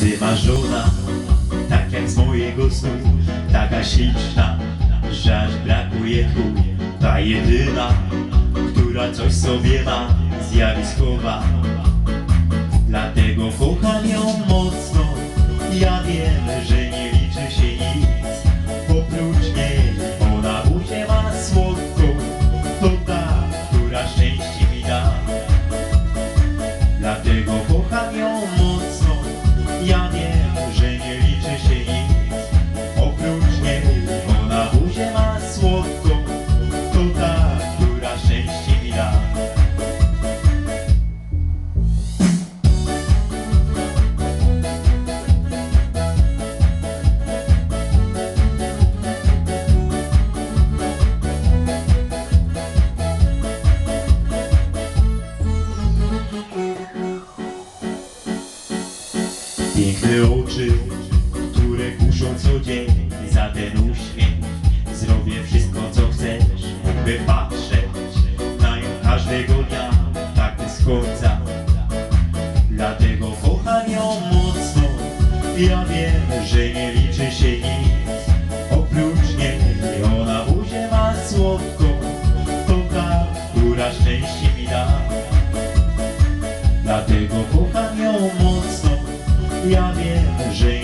Wymarzona, tak jak z mojego snu Taka śliczna, że aż brakuje tu Ta jedyna, która coś sobie ma Zjawiskowa. Dlatego kocham Dlatego kocham ją mocno Piękne oczy, które kuszą co dzień. Za ten uśmiech zrobię wszystko co chcesz. By patrzeć na nią każdego dnia Tak bez końca Dlatego kocham ją mocno. Ja wiem, że nie liczy się nic. Oprócz niej ona buzię ma To ta, która szczęście mi da Ja wiem, że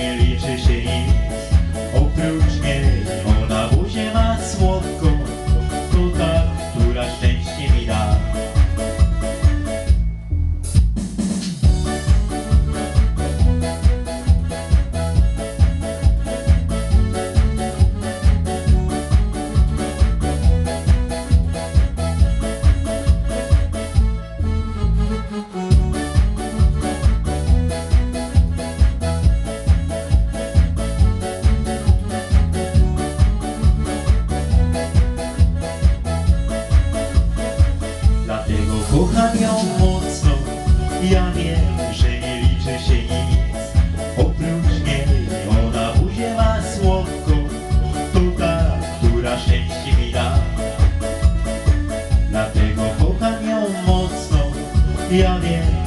kocham ją mocno. Ja wiem, że nie liczy się nic. Oprócz niej Ona buzię ma słodką To ta, która szczęście mi da. Dlatego kocham ją mocno. Ja wiem,